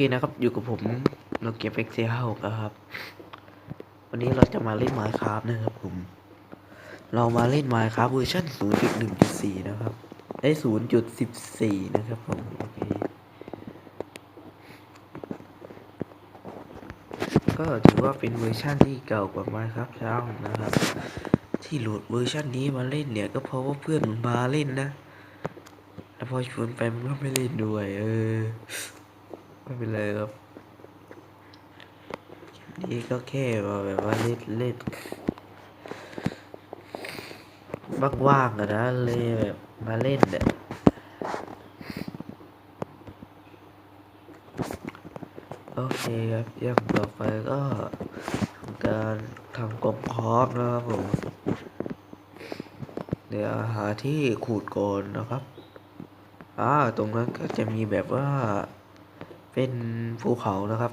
คนะครับอยู่กับผมโนเกียเฟกเซียหกครับ วันนี้เราจะมาเล่น Minecraft นะครับผม เรามาเล่น Minecraft เวอร์ชัน0.1.4 นะครับ ได้ 0.14 นะครับผมโอเคก็ถือว่าเป็นเวอร์ชันที่เก่ากว่า Minecraft ช่างนะครับ ที่โหลดเวอร์ชันนี้มาเล่นเนี่ยก็เพราะว่าเพื่อนมันมาเล่นนะ แล้วพอชวนไปมันก็ไม่เล่นด้วย เออ ไม่เป็นไรครับนี้ก็แค่ว่าแบบว่าเล่นเล่นว่างๆอะนะเลยแบบมาเล่นเนี่ยโอเคครับอย่างต่อไปก็ทำการทำกล่องคอร์สนะครับผม เดี๋ยวหาที่ขูดก่อนนะครับอ่าตรงนั้นก็จะมีแบบว่า เป็นภูเขานะครับ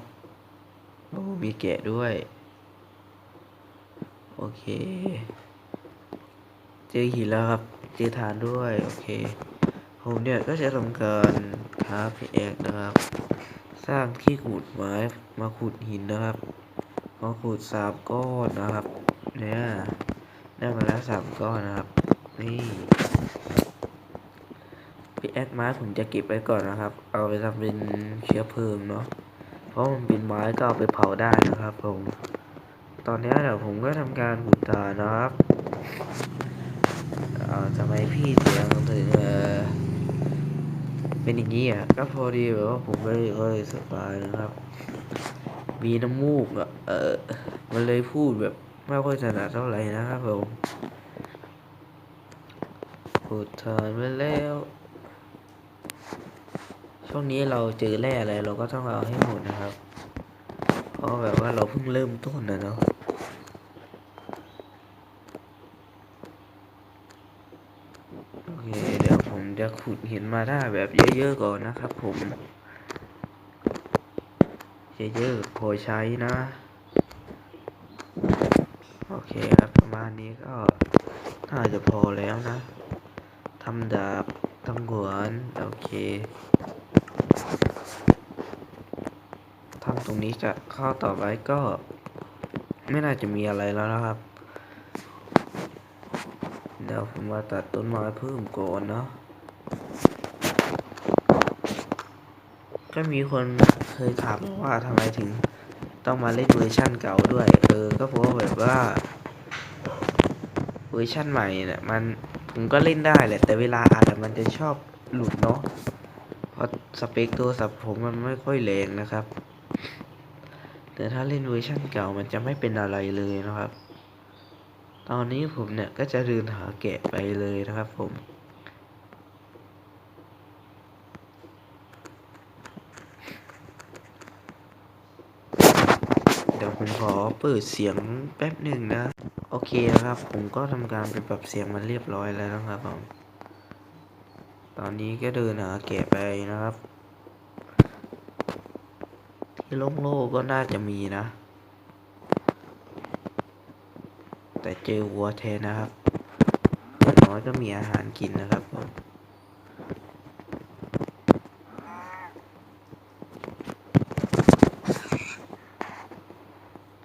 โอ้มีแกะด้วย โอเค เจอหินแล้วครับ เจอฐานด้วย โอเคผมเนี่ยก็จะทำการท้าพี่แอกนะครับ สร้างที่ขูดไม้มาขูดหินนะครับ มาขูดสามก้อนนะครับ เนี่ยได้มาแล้วสามก้อนนะครับ นี่ พี่แอดไม้ผมจะเก็บไว้ก่อนนะครับ เอาไปทำเป็นเชื้อเพลิงเนาะเพราะมันเป็นไม้ก็เอาไปเผาได้นะครับ ผม ตอนนี้เดี๋ยวผมก็ทำการขุดตานะครับเอ่อทำไมพี่เสียงถึงเออเป็นอย่างนี้อะก็พอดีแบบว่าผมไม่ได้ค่อยสบายนะครับ มีน้ำมูกอะเออมันเลยพูดแบบไม่ค่อยถนัดเท่าไหร่นะครับผมขุดทานไปแล้ว วงนี้เราเจอแร่อะไรเราก็ต้องเอาให้หมดนะครับ เพราะแบบว่าเราเพิ่งเริ่มต้นนะเนาะโอเคเดี๋ยวผมจะขุดหินมาได้แบบเยอะๆก่อนนะครับ ผมเยอะๆพอใช้นะ โอเคครับประมาณนี้ก็น่าจะพอแล้วนะทำดาบทำหวนโอเคทำ ตรงนี้จะเข้าต่อไปก็ ไม่น่าจะมีอะไรแล้วนะครับ เดี๋ยวผมมาตัดต้นไม้เพิ่มก่อนเนาะก็มีคนเคยถามว่าทำไมถึงต้องมาเล่นเวอร์ชั่นเก่าด้วย เออ ก็เพราะแบบว่า เวอร์ชั่นใหม่เนี่ยมันผมก็เล่นได้แหละ แต่เวลาอัดอะมันจะชอบหลุดเนาะ เพราะสเปคโทรศัพท์ผมมันไม่ค่อยแรงนะครับ แต่ถ้าเล่นเวอร์ชันเก่ามันจะไม่เป็นอะไรเลยนะครับ ตอนนี้ผมเนี่ยก็จะเดินหาแกะไปเลยนะครับผมเดี๋ยวผมขอเปิดเสียงแป๊บหนึ่งนะ โอเคนะครับ ผมก็ทำการไปปรับเสียงมันเรียบร้อยแล้วนะครับผมตอนนี้ก็เดินหาแกะไปนะครับ ที่โล่งโล่ก็น่าจะมีนะ แต่เจอวัวแทนนะครับอย่างน้อยก็มีอาหารกินนะครับผม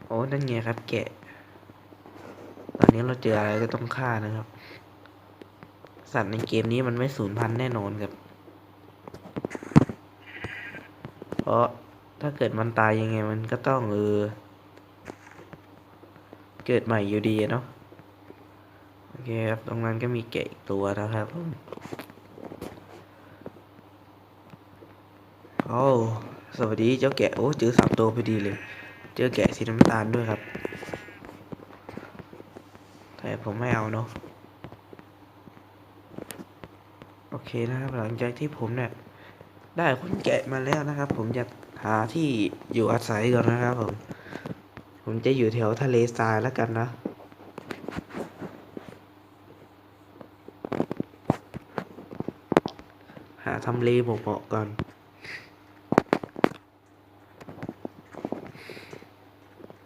โอ้นั่นไงครับ แกะ ตอนนี้เราเจออะไรก็ต้องฆ่านะครับ สัตว์ในเกมนี้มันไม่สูญพันธุ์แน่นอนครับเพราะ ถ้าเกิดมันตายยังไงมันก็ต้องเออ เกิดใหม่อยู่ดีเนาะโอเคครับ ตรงนั้นก็มีแกะอีกตัวนะครับโอ้สวัสดีเจ้าแกะ โอ้เจอสามตัวพอดีเลย เจอแกะสีน้ำตาลด้วยครับ แต่ผมไม่เอาเนาะโอเคนะครับ หลังจากที่ผมเนี่ยได้คนแกะมาแล้วนะครับ ผมจะ หาที่อยู่อาศัยก่อนนะครับผม ผมจะอยู่แถวทะเลทรายแล้วกันนะ หาทำเลเหมาะๆก่อน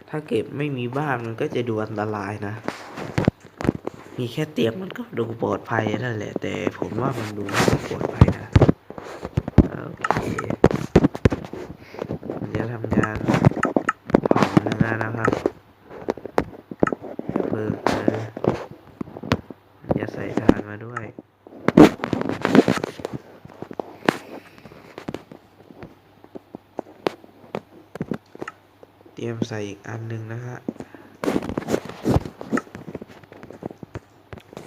ถ้าเก็บไม่มีบ้านมันก็จะดูอันตรายนะ มีแค่เตียงมันก็ดูปลอดภัยนั่นแหละ แต่ผมว่ามันดูไม่ปลอดภัยนะ นะครับเปิดนะอย่ใส่ฐานมาด้วยเตรียมใส่อีกอันหนึ่งนะฮะ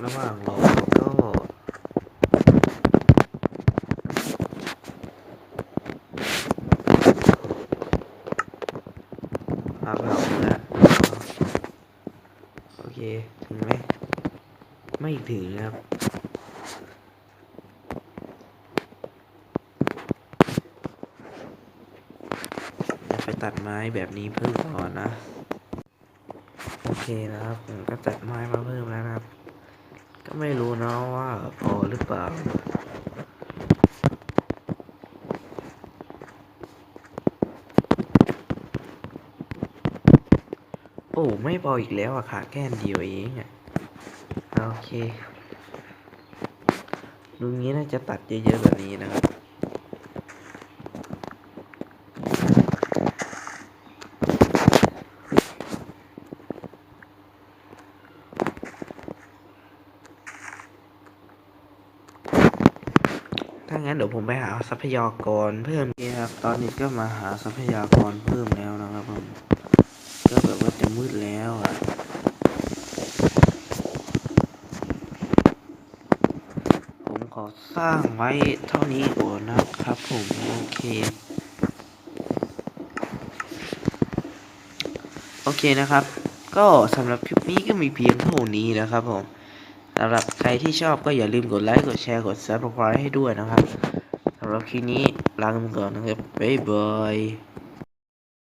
ระหว่างรอก็ เผาแล้วโอเค ถึงไหม ไม่ถึงครับเดี๋ยวไปตัดไม้แบบนี้เพิ่มก่อนนะ โอเคนะครับ ผมก็ตัดไม้มาเพิ่มแล้วนะครับ ก็ไม่รู้นะว่าพอหรือเปล่า อ้ไม่พออีกแล้วอะค่ะแค่อันเดียวเองอะโอเคลุงนี้น่าจะตัดเยอะๆแบบนี้นะครับถ้างั้นเดี๋ยวผมไปหาทรัพยากรเพิ่มนี่ครับ ตอนนี้ก็มาหาทรัพยากรเพิ่มแล้วนะครับผม ก็แบบว่าจะมืดแล้วอะ ผมขอ สร้างไว้เท่านี้ก่อนนะครับผมโอเคโอเคนะครับ ก็สำหรับคลิปนี้ก็มีเพียงเท่านี้นะครับผมสำหรับใครที่ชอบก็อย่าลืมกดไลค์กดแชร์กด subscribe ให้ด้วยนะครับสำหรับคลิปนี้ลาไปก่อนนะครับบ๊ายบาย